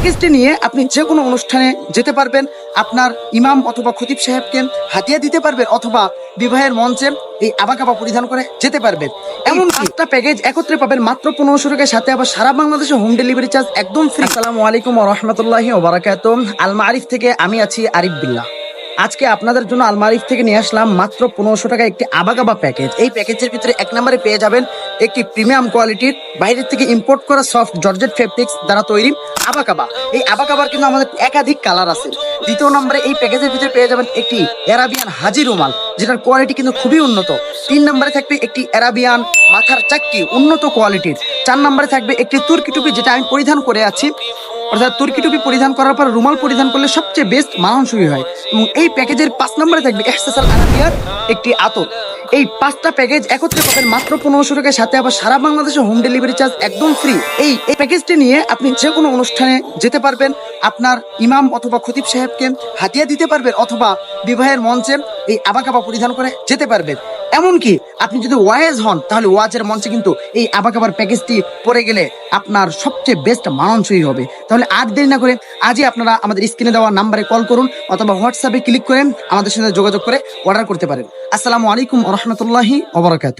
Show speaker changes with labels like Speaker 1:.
Speaker 1: প্যাকেজটি নিয়ে আপনি যে কোনো অনুষ্ঠানে যেতে পারবেন। আপনার ইমাম অথবা খতিব সাহেবকে হাতিয়া দিতে পারবেন অথবা বিবাহের মঞ্চে এই আবাকাবা পরিধান করে যেতে পারবেন। এমন পাঁচটা প্যাকেজ একত্রে পাবেন মাত্র পনেরোশো টাকার সাথে আবার সারা বাংলাদেশে হোম ডেলিভারি চার্জ একদম ফ্রি আসসালামু আলাইকুম রহমতুল্লাহি ওবরাকাত আলমা আরিফ থেকে আমি আছি আরিফ বিল্লাহ। আজকে আপনাদের জন্য আলমারিফ থেকে নিয়ে আসলাম মাত্র পনেরোশো টাকা একটি আবাকাবা প্যাকেজ। এই প্যাকেজের ভিতরে এক নম্বরে পেয়ে যাবেন একটি প্রিমিয়াম কোয়ালিটির বাইরের থেকে ইম্পোর্ট করা সফট জর্জেট ফেব্রিক্স দ্বারা তৈরি আবাকাবা এই আবাকাবার কিন্তু আমাদের একাধিক কালার আছে। দ্বিতীয় নম্বরে এই প্যাকেজের ভিতরে পেয়ে যাবেন একটি অ্যারাবিয়ান হাজি রুমাল, যেটার কোয়ালিটি কিন্তু খুবই উন্নত। তিন নম্বরে থাকবে একটি অ্যারাবিয়ান মাথার চাকতি উন্নত কোয়ালিটির চার নম্বরে থাকবে একটি তুর্কি টুপি, যেটা আমি পরিধান করে আছি। অর্থাৎ তুর্কি টুপি পরিধান করার পর রুমাল পরিধান করলে সবচেয়ে বেস্ট মানানসই হয়। এবং এই প্যাকেজের পাঁচ নম্বরে থাকবে এহসাসাল আরাবিয়ার একটি আতর। এই পাঁচটা প্যাকেজ একত্রে পাবেন মাত্র পনেরোশো টাকার সাথে আবার সারা বাংলাদেশে হোম ডেলিভারি চার্জ একদম ফ্রি এই এই প্যাকেজটি নিয়ে আপনি যে কোনো অনুষ্ঠানে যেতে পারবেন। আপনার ইমাম অথবা খতিব সাহেবকে হাতিয়া দিতে পারবেন অথবা বিবাহের মঞ্চে এই আবাকাবা পরিধান করে যেতে পারবেন। এমনকি আপনি যদি ওয়াইজ হন, তাহলে ওয়াজের মঞ্চে কিন্তু এই আবাকাবার প্যাকেজটি পরে গেলে আপনার সবচেয়ে বেস্ট মানানসই হবে। তাহলে আর দেরি না করে আজই আপনারা আমাদের স্ক্রিনে দেওয়া নাম্বারে কল করুন অথবা হোয়াটসঅ্যাপে ক্লিক করেন, আমাদের সাথে যোগাযোগ করে অর্ডার করতে পারেন। আসসালামু আলাইকুম রহমতুল্লাহি ওবরাকাতু